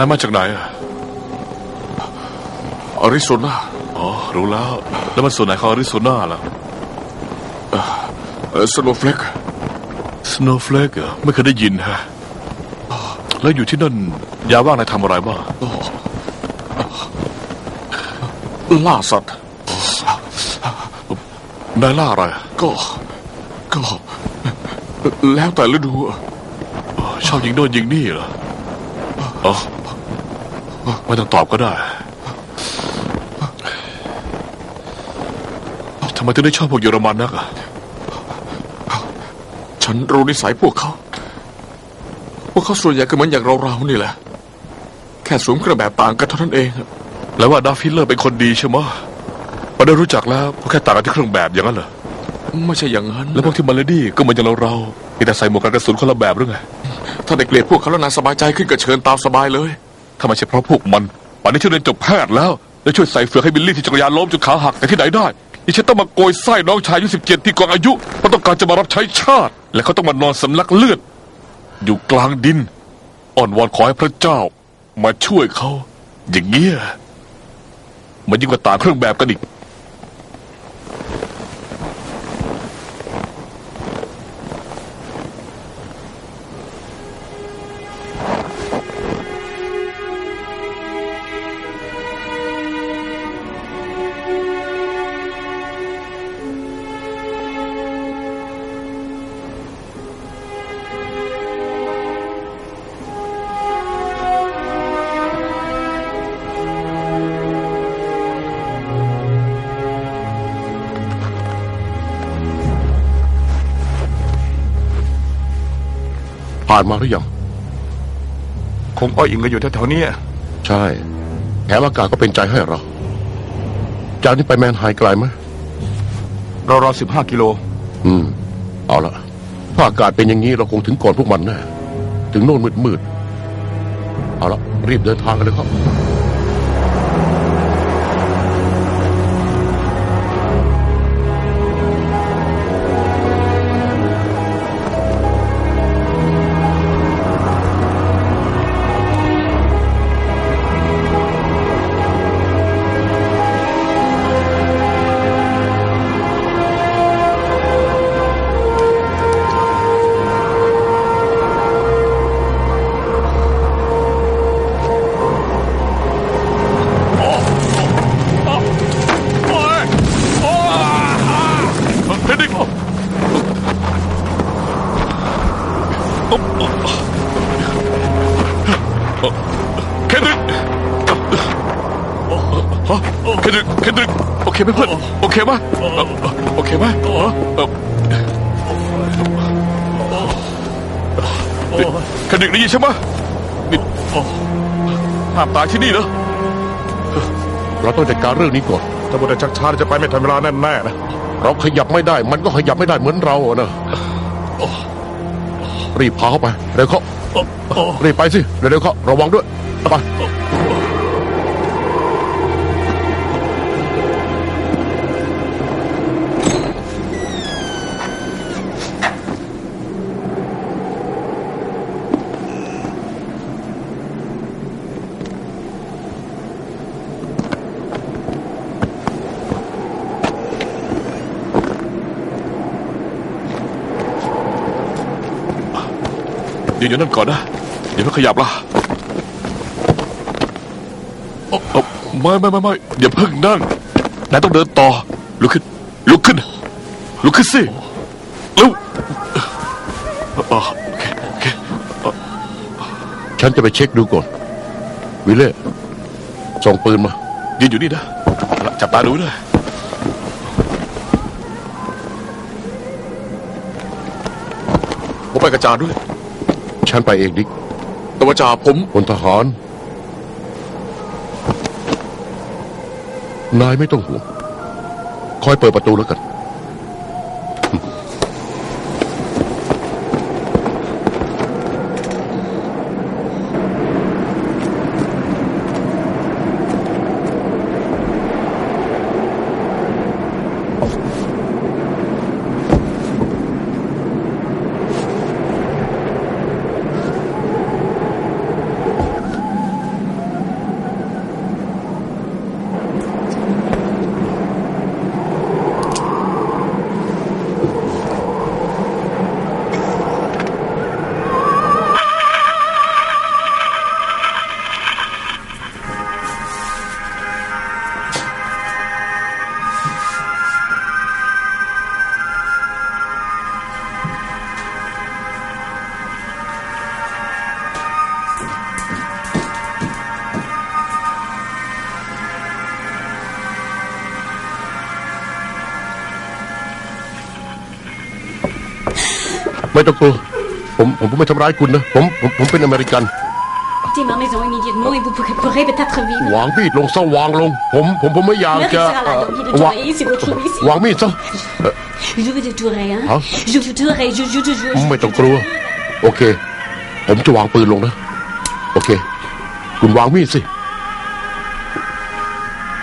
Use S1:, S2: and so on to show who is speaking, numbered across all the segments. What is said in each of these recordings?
S1: นายมาจากไหนอะ
S2: อาริโซนา
S1: อ๋อ รู้แล้ว แล้วมันส่วนไหนของอาริโซนาล่ะ
S2: สโนว์เฟลก
S1: Snowflake เหรอไม่เคยได้ยินฮะ แล้วอยู่ที่นั่นยามว่างนายทำอะไรบ้าง
S2: ล่าสัตว์
S1: นายล่าอะไร
S2: ก็ ก็ แล้วแต่ฤดู
S1: อ๋อชอบยิงโน่นยิงนี่เหรออ๋อ ไม่ต้องตอบก็ได้ทำไมถึงได้ชอบพวกเยอรมันนักอะ
S2: ฉันรู้นิสัยพวกเขา พวกเขาส่วนใหญ่ก็เหมือนอย่างเราๆนี่แหละ แค่สวมเครื่องแบบต่างกันเท่านั้นเอง
S1: แล้วว่าดาฟิลเลอร์เป็นคนดีใช่ไหมพอได้รู้จักแล้วก็แค่ต่างกันที่เครื่องแบบอย่างนั้นเหรอ
S2: ไม่ใช่อย่างนั้น
S1: แล้วพวกที่มาเลดี้ก็เหมือนอย่างเราเราๆมีแต่ใส่หมวกกันกระสุนคนละแบบหรือไง
S2: ถ้าได้เกลียดพวกเขาแล้วนายสบายใจขึ้นก็เชิญตามสบายเลย
S1: ถ้าไม่ใช่เพราะพวกมันป่านนี้ฉันเรียนจบแพทย์แล้วและช่วยใส่เฟือกให้บิลลี่ที่จักรยานล้มจนขาหักแต่ที่ไหนได้ที่ฉันต้องมาโกยไส้น้องชายอายุสิบเจ็ดที่กองอายุเพราะต้องการจะมารับใช้ชาติ และเขาต้องมานอนสำลักเลือด อยู่กลางดิน อ่อนวอนขอให้พระเจ้า มาช่วยเขา อย่างเงี้ยมันยิ่งกว่าต่างเครื่องแบบกันอีก
S3: ผ่านมาหรือยัง
S4: คงอ้อยอิงกันอยู่แถวๆเนี้ย
S3: ใช่แถมอากาศก็เป็นใจให้เรา จากนี้ไปแมนไฮไกลไหม
S4: เรารอสิบห้ากิโล
S3: อืม เอาละถ้าอากาศเป็นอย่างนี้เราคงถึงก่อนพวกมันแน่ถึงโน่นมืดมืดๆเอาละรีบเดินทางกันเลยครับ
S1: คนดริกได้ยินใช่ไหมนี่ห้ามตายที่นี่เหรอ
S3: เราต้องจัดการเรื่องนี้ก่อน
S4: ถ้าบุตรชักช้าจะไปไม่ทันเวลาแน่แน่ๆนะ
S3: เราขยับไม่ได้ มันก็ขยับไม่ได้เหมือนเราอะนะรีบพาเข้าไปเร็วเขารีบไปสิเร็วๆเขาระวังด้วยไป
S1: ยืนอยู่นั่นก่อนนะอย่าเพิ่งขยับล่ะโอ้โอ้ไม่ไม่ไม่ไม่อย่าเพิ่งนั่งนายต้องเดินต่อ ลุกขึ้น ลุกขึ้น ลุกขึ้นสิเร็วอ๋อโอเคโอเค
S3: ฉันจะไปเช็คดูก่อน วิเล่ส่งปืนมา
S1: ยืนอยู่นี่นะจับตาดูนะ
S2: ผมไปกระจาด้วย
S3: ฉันไปเองดิก
S2: แต่ว่าจ่าผม
S3: พลทหาร นายไม่ต้องห่วง คอยเปิดประตูแล้วกัน ไม่ต้องกลัวผมผมผมไม่ทำร้ายคุณนะ ผมผมผมเป็นอเมริกัน
S5: Quittez ma maison immédiatement et vous pourrez, pourrez peut-être vivre.
S3: วางมีดลงซะวางลง ผมผมผมไม่อยาก
S5: Mère
S3: จะ
S5: sera là, donc il est
S3: วาง
S5: touré, c'est votre trou ici.
S3: วางมีดซะ
S5: Je vous tuerai, hein.
S3: Hein
S5: Je vous tuerai, je, je, je, je, je
S3: ไม่ต้องกลัว โอเค ผมจะวางปืนลงนะ โอเค คุณวางมีดสิ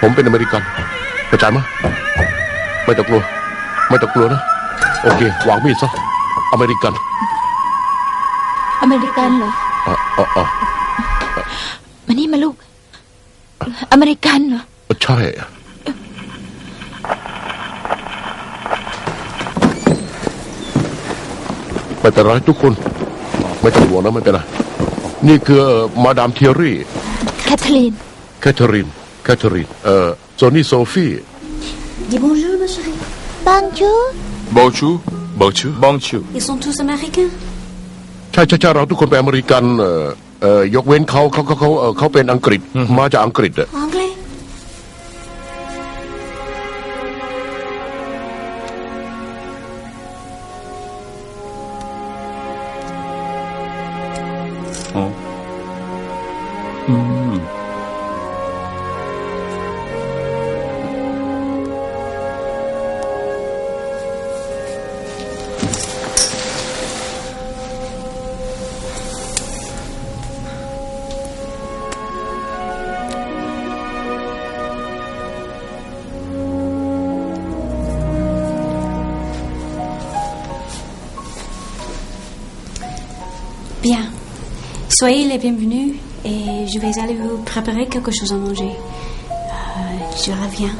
S3: ผมเป็นอเมริกันเข้าใจไหมไม่ต้องกลัว ไม่ต้องกลัวนะ โอเค วางมีดซะ อเมริกัน
S6: อเมริกันเหรอ
S3: อะอะอะ
S6: มานี่มาลูก อเมริกันเหรอ
S3: ใช่ ไม่เป็นไรทุกคน ไม่ต้องห่วงนะไม่เป็นไร นี่คือมาดามเทียรี่
S6: แคทเธอรีน
S3: แคทเธอรีน แคทเธอรีน เอ่อโซนี่โซฟี
S5: Dis bonjour, ma chérie.
S6: บางชู
S2: บอชูบอชูบองชู
S5: Ils sont tous américains.
S3: ใช่ใช่ใช่เราทุกคนเป็นอเมริกันเอ่อเอ่อยกเว้นเขาเขาเขาเขาเอ่อเขาเป็นอังกฤษมาจากอังกฤษอะ
S5: Anglais. Soyez les bienvenus et je vais aller vous préparer quelque chose à manger. Euh, je reviens.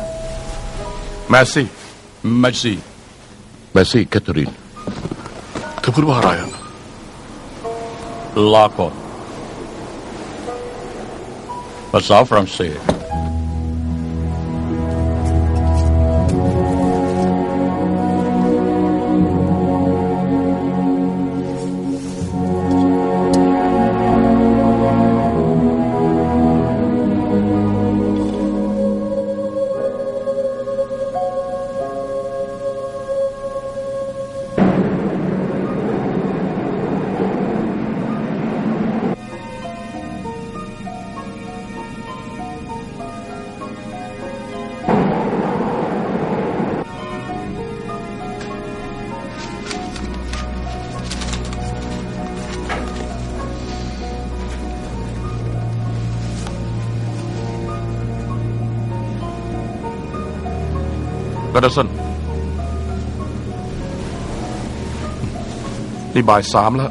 S4: Merci. Merci. Merci, Catherine.
S2: تقول بها رايان لاكو
S3: بس فرنسي สซี่แคทเธอรีน
S2: ดาอะไรอะลาก่อนภาษาฝรั่งเศส
S4: กระสันนี่บ่ายสามแล้ว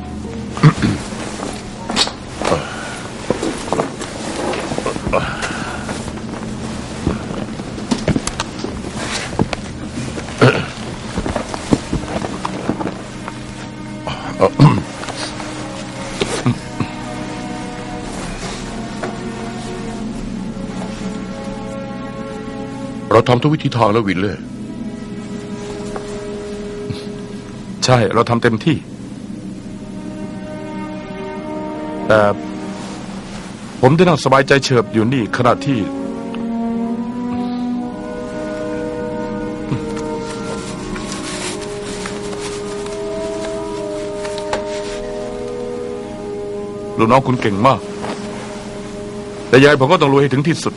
S3: เราทำทุกวิธีทางแล้ววินเลย
S4: ใช่ เราทำเต็มที่ แต่ผมได้นั่งสบายใจเฉิบอยู่นี่ขณะที่ ลูกน้องคุณเก่งมาก แต่ยายผมก็ต้องรวยให้ถึงที่สุด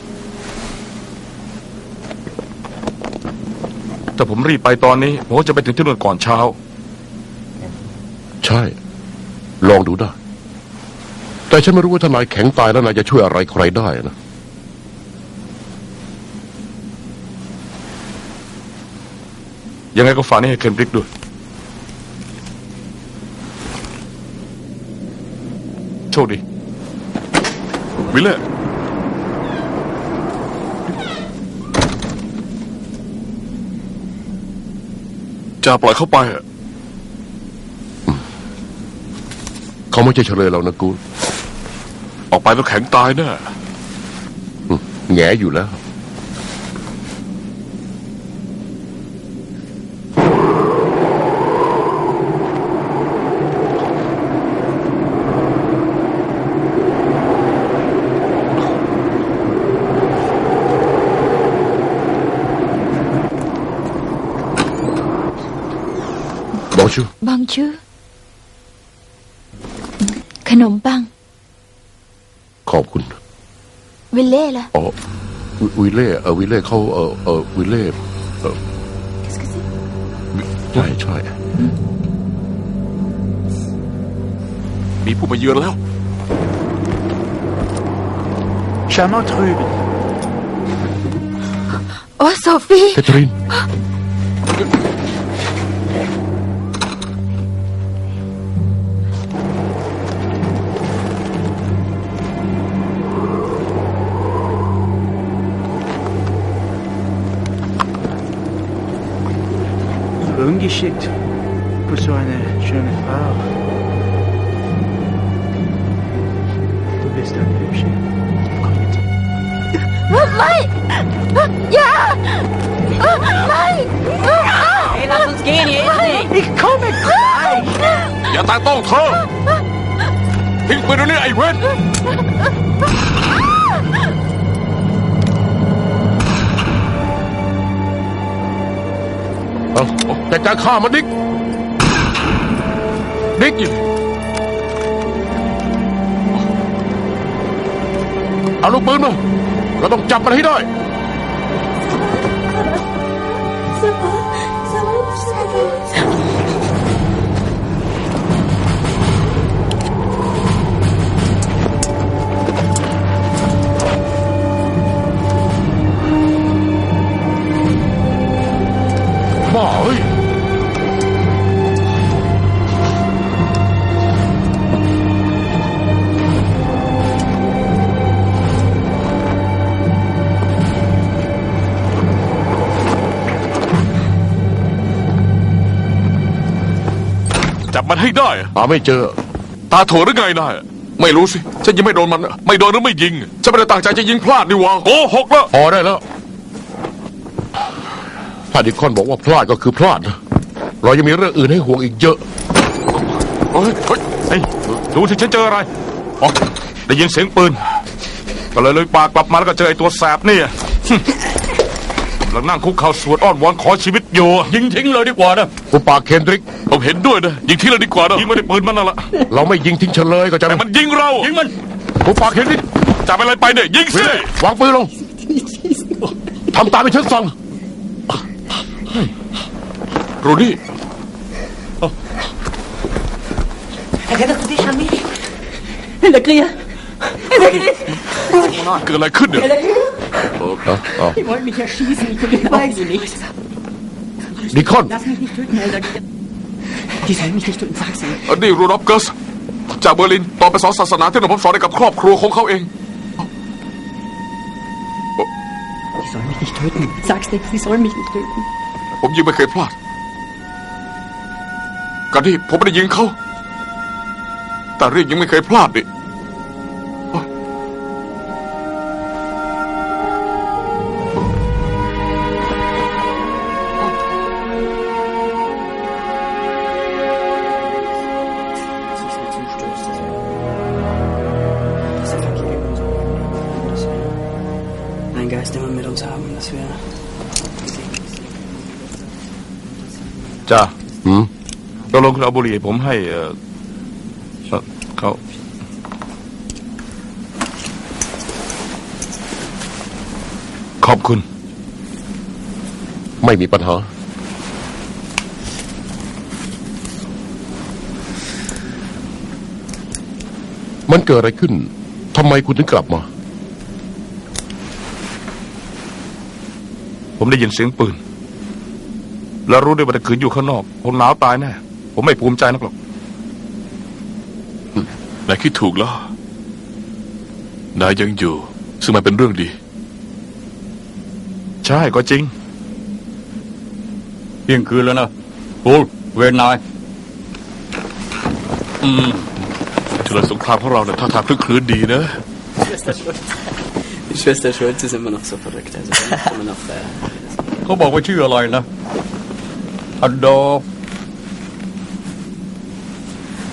S4: ถ้าผมรีบไปตอนนี้ ผมก็จะไปถึงที่นู่นก่อนเช้า
S3: ใช่ ลองดูได้ แต่ฉันไม่รู้ว่าถ้านายแข็งตายแล้วนายจะช่วยอะไรใครได้นะ
S4: ยังไงก็ฝากนี่ให้เคนบริกด้วย โชคดี
S1: วิลเล่จะปล่อยเข้าไปอะ
S3: เขาไม่ใช่เฉลยเรานะกูด
S1: ออกไปแล้วแข็งตายแน่
S3: แงอยู่แล้ว บอกชู
S6: บางชูข นมปัง
S3: ขอบคุณ
S6: วิลเล่ล่ะ
S3: อ๋อวิวิเล่เออวิเล่เขาเออเออวิเล่เออใช่ใช่
S2: มีผู้มาเยือนแล้ว
S7: Charmant Ruben.
S6: โอ้โซฟี
S3: แคทเธอรีน
S7: Ungeschickt. Für so eine schöne Frau. Du bist eine hübsche. Komm mit.
S6: ไม่อย่าไม่
S8: Hey, lass uns gehen, hier ist nichts.
S7: Ich komme gleich.
S1: อย่าแตะต้องเเอ้เอา
S3: แต่การฆ่ามันดิกดิกเอาลูกปืนมา เราต้องจับมันให้ได้
S5: สบาย
S3: สบาย
S1: สบาย ให้ได้อะ
S3: หาไม่เจอ
S1: ตาโถหรือไงนาย
S2: ไม่รู้สิ ฉันยิงไม่โดนมันอะ
S1: ไม่โดนหรือไม่ยิง
S2: ฉันไม่ได้ตั้งใจจะยิงพลาดนี่หวะ
S1: โกหกแล้ว
S3: พอได้แล้วถ้าดิคอนบอกว่าพลาดก็คือพลาดนะเรายังมีเรื่องอื่นให้ห่วงอีกเยอะ
S2: เฮ้ยเฮ้ย
S4: เฮ้ยดูที่ฉันเจออะไรอ๋อได้ยินเสียงปืน ก็เลยเลยปากกลับมาแล้วก็เจอไอ้ตัวแสบนี่หึ กำลังนั่งคุกเข่าสวดอ้อนวอนขอชีวิตอยู่ ยิงทิ้งเลยดีกว่านะ
S3: อุปากเคนดริก
S1: ผมเห็นด้วยนะยิงที่เราดีกว่านะ
S4: ยิงไม่ได้ปืนมันนั่นละ
S3: เราไม่ยิงทิ้งเฉลยก็จะ
S1: แต่มันยิงเรา
S4: ยิงมัน
S3: อุปากเคนดริก
S1: จับอะไรไปเนี่ยยิงสิ
S3: วางปืนลงทำตามที่ฉันสั่ง
S2: โรนี่
S8: Rettest du dich an mich? Der Krieg. Der Krieg.
S1: เกิดอะไรขึ้นเนี่ย
S3: อา
S8: Die wollen mich erschießen. Ich weiß sie nicht.
S3: ดิคอน
S8: Lass mich nicht töten, Helder. Die sollen mich nicht töten, sag's ihnen.
S2: อันนี้รูดอฟเกิร์สจากเบอร์ลินตอนไปสอนศาสนาที่หนุ่มผมสอนให้กับครอบครัวของเขาเอง
S8: Die sollen mich nicht töten. Sag's nicht, sie sollen mich nicht töten.
S2: ผมยิงไม่เคยพลาดการที่ผมไม่ได้ยิงเขา แต่เรียกยังไม่เคยพลาดดิ
S4: จ้า
S3: หืม
S4: ตกลงคุณเอาบุหรี่ให้ผมให้เออเอ่อเขาขอบคุณ
S3: ไม่มีปัญหา มันเกิดอะไรขึ้น ทำไมคุณถึงกลับมา
S4: ผมได้ยินเสียงปืน แล้วรู้ด้วยว่าถ้าขืนอยู่ข้างนอก ผมหนาวตายแน่ ผมไม่ภูมิใจนักหรอก
S1: นายคิดถูกแล้ว นายยังอยู่ ซึ่งมันเป็นเรื่องดี
S4: ใช่ก็จริง
S9: เที่ยงคืนแล้วนะปูเวรนาย อืม
S1: เฉลิมสงครามของเราเนี่ยท่าทางคลึกคลื้นดีนะ
S10: Schwester Schulz. Die Schwester Schulz ist immer noch so verrückt. Also die ist immer noch. Äh,
S9: เขาบอกว่าชื่ออะไรนะอดอร์ฟ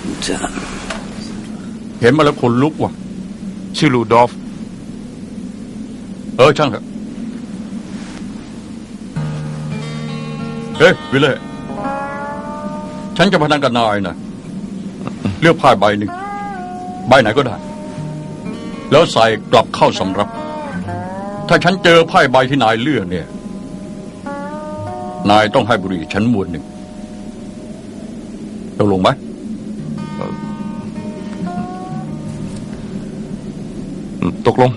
S10: und, äh,
S9: เห็นมาแล้วขนลุกว่ะ
S4: ชื่อลูดอฟ
S9: เออ ช่างเถอะเฮ้ยวิลเล่ฉันจะพนันกับนายนะเลือกไพ่ใบหนึ่งใบไหนก็ได้ แล้วใส่กลับเข้าสำรับ ถ้าฉันเจอไพ่ใบที่นายเลือกเนี่ย นายต้องให้บุหรี่ฉันมวนหนึ่งตกลงไหม
S4: อืมตกลง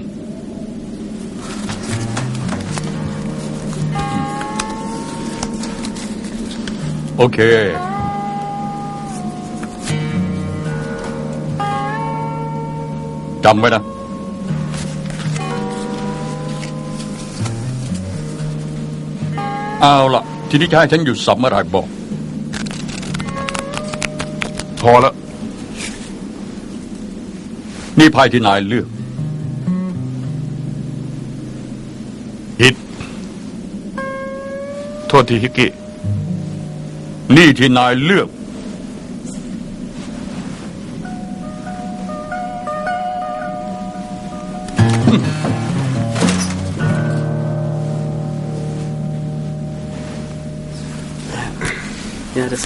S9: โอเค จำไว้นะ เอาละทีนี้จะให้ฉันหยุดสับเมื่อไหรบอก
S4: พอแล้ว
S9: นี่ไพ่ที่นายเลือก
S4: ฮิต โทษทีฮิกกี้
S9: นี่ที่นายเลือก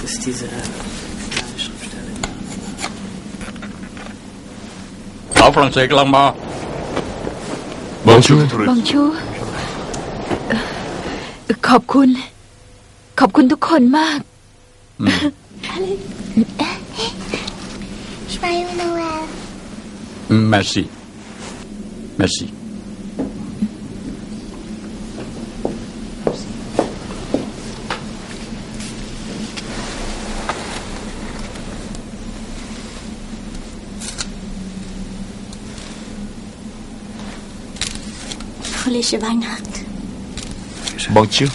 S10: das ist diese äh, Schriftstelle.
S9: สาวฝรั่งเศสกำลังมา
S1: บองชู
S6: บองชูเอ่อขอบคุณ ขอบคุณทุกคนมาก
S11: Joyeux Noël.
S9: แม
S5: fröhliche Weihnacht.
S10: Bonjour.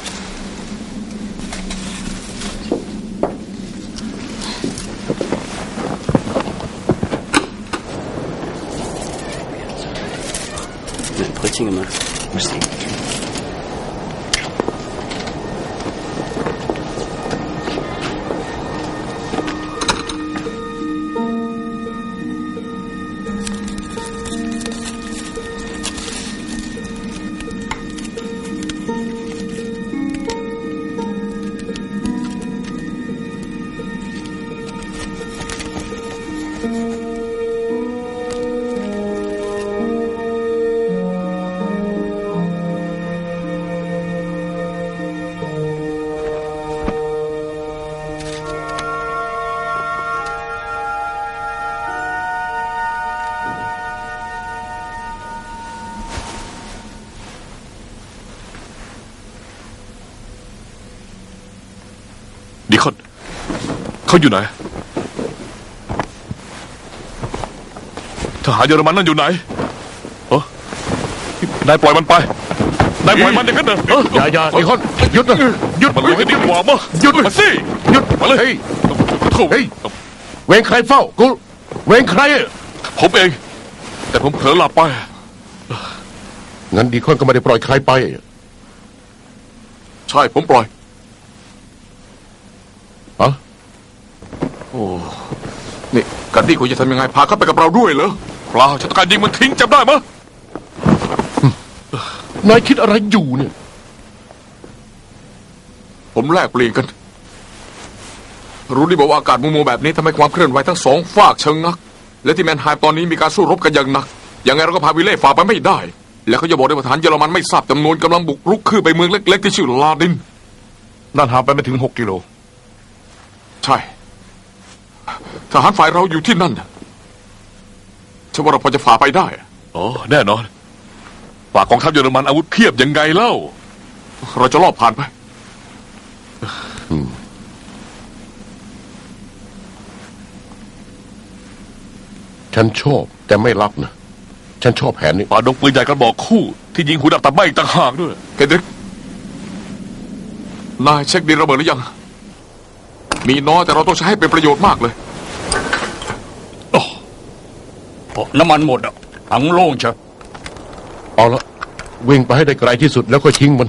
S10: Ein Brötchen gemacht.
S1: Musik. เขาอยู่ไหน ทหารเยอรมันนั่นอยู่ไหนเออนายปล่อยมันไป นายปล่อยมันอย่างนั้นเหรอเออ
S3: อย่าอย่าดีคอนหยุดนะ
S1: หยุดมันเลยกันดีกว่ามั้หยุดมาสิ
S3: หยุด
S1: มาเลย
S3: เฮ้ย
S1: โถ่
S3: เฮ้ยเวงใครเฝ้ากูเวงใคร
S1: ผมเอง แต่ผมเผลอหลับไป
S3: งั้นดีคอนก็ไม่ได้ปล่อยใครไป
S2: ใช่ผมปล่อย
S3: ฮะ
S2: โอ้นี่กันดี้คุณจะทำยังไงพาเขาไปกับเราด้วยเหรอ
S1: เปล่าฉันต้องการยิงมันทิ้งจำได้มะ
S3: นายคิดอะไรอยู่เนี่ย
S2: ผมแลกเปลี่ยนกัน รู้ดีบอกว่าอากาศมัวๆแบบนี้ทำให้ความเคลื่อนไหวทั้งสองฝากเชิงงัก และที่แมนไฮม์ตอนนี้มีการสู้รบกันอย่างหนัก ยังไงเราก็พาวิเล่ฝ่าไปไม่ได้ แล้วเขาจะบอกได้ว่าทหารเยอรมันไม่ทราบจำนวนกำลังบุกรุกขึ้นไปเมืองเล็ก ๆ ที่ชื่อลาดิน
S4: นั่นห่างไปไม่ถึงหกกิโล
S2: ใช่ ทหารฝ่ายเราอยู่ที่นั่นฉันว่าเราพอจะฝ่าไปได้
S1: อ๋อ แน่นอนฝากกองทัพเยอรมันอาวุธเพียบยังไงเล่า
S2: เราจะลอบผ่านไป
S3: ฉันชอบแต่ไม่รับนะ ฉันชอบแผนนี้
S1: ป่าดงปืนใหญ่กระบอกคู่ ที่ยิงหูดับตับไหม้อีกต่างหากด้วย
S2: เฮนดริก นายเช็คดินระเบิดหรือยัง มีน้อยแต่เราต้องใช้ให้เป็นประโยชน์มากเลย
S9: โอ้ น้ำมันหมดอะถังโล่งเชียว
S3: เอาละวิ่งไปให้ได้ไกลที่สุดแล้วก็ทิ้งมัน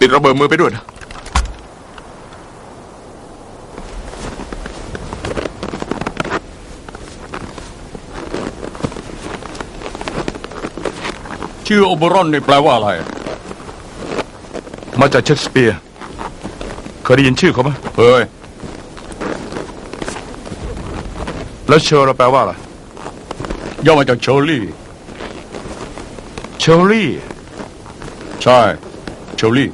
S2: ติดระเบิดมือไปด้วยนะ
S9: ชื่อโอเบรอนนี่แปลว่าอะไร
S4: มาจากเชคสเปียร์ เคยได้ยินชื่อเขาไหม
S9: เฮ้ย
S4: แล้วเชอร์เราแปลว่าอะไร
S9: ย่อมาจากเชอรี่
S4: เชอรี่
S9: ใช่ เชอรี่